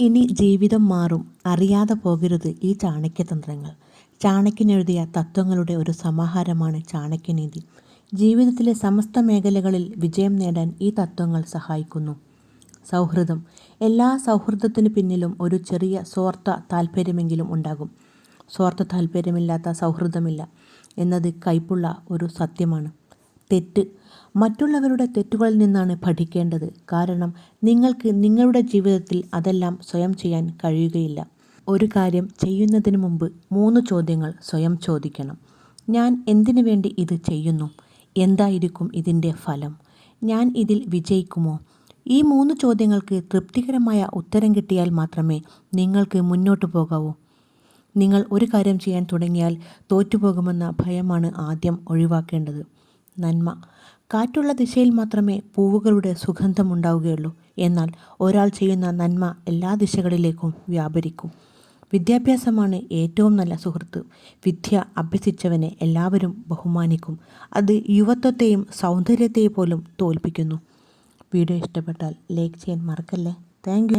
ഇനി ജീവിതം മാറും. അറിയാതെ പോകരുത് ഈ ചാണക്യതന്ത്രങ്ങൾ. ചാണക്യനെഴുതിയ തത്വങ്ങളുടെ ഒരു സമാഹാരമാണ് ചാണക്യനീതി. ജീവിതത്തിലെ സമസ്ത മേഖലകളിൽ വിജയം നേടാൻ ഈ തത്വങ്ങൾ സഹായിക്കുന്നു. സൗഹൃദം. എല്ലാ സൗഹൃദത്തിനു പിന്നിലും ഒരു ചെറിയ സ്വാർത്ഥ താല്പര്യമെങ്കിലും ഉണ്ടാകും. സ്വാർത്ഥ താല്പര്യമില്ലാത്ത സൗഹൃദമില്ല. എന്നത് കൈപ്പുള്ള ഒരു സത്യമാണ്. തെറ്റ്. മറ്റുള്ളവരുടെ തെറ്റുകളിൽ നിന്നാണ് പഠിക്കേണ്ടത്. കാരണം നിങ്ങൾക്ക് നിങ്ങളുടെ ജീവിതത്തിൽ അതെല്ലാം സ്വയം ചെയ്യാൻ കഴിയുകയില്ല. ഒരു കാര്യം ചെയ്യുന്നതിന് മുമ്പ് മൂന്ന് ചോദ്യങ്ങൾ സ്വയം ചോദിക്കണം. ഞാൻ എന്തിനു വേണ്ടി ഇത് ചെയ്യുന്നു? എന്തായിരിക്കും ഇതിന്റെ ഫലം? ഞാൻ ഇതിൽ വിജയിക്കുമോ? ഈ മൂന്ന് ചോദ്യങ്ങൾക്ക് തൃപ്തികരമായ ഉത്തരം കിട്ടിയാൽ മാത്രമേ നിങ്ങൾക്ക് മുന്നോട്ട് പോകാവൂ. നിങ്ങൾ ഒരു കാര്യം ചെയ്യാൻ തുടങ്ങിയാൽ തോറ്റുപോകുമെന്ന ഭയമാണ് ആദ്യം ഒഴിവാക്കേണ്ടത്. നന്മ. കാറ്റുള്ള ദിശയിൽ മാത്രമേ പൂവുകളുടെ സുഗന്ധമുണ്ടാവുകയുള്ളൂ എന്നാൽ ഒരാൾ ചെയ്യുന്ന നന്മ എല്ലാ ദിശകളിലേക്കും വ്യാപരിക്കും. വിദ്യാഭ്യാസമാണ് ഏറ്റവും നല്ല സുഹൃത്ത്. വിദ്യ അഭ്യസിച്ചവനെ എല്ലാവരും ബഹുമാനിക്കും. അത് യുവത്വത്തെയും സൗന്ദര്യത്തെയും പോലും തോൽപ്പിക്കുന്നു. വീഡിയോ ഇഷ്ടപ്പെട്ടാൽ ലൈക്ക് ചെയ്യാൻ മറക്കല്ലേ? താങ്ക്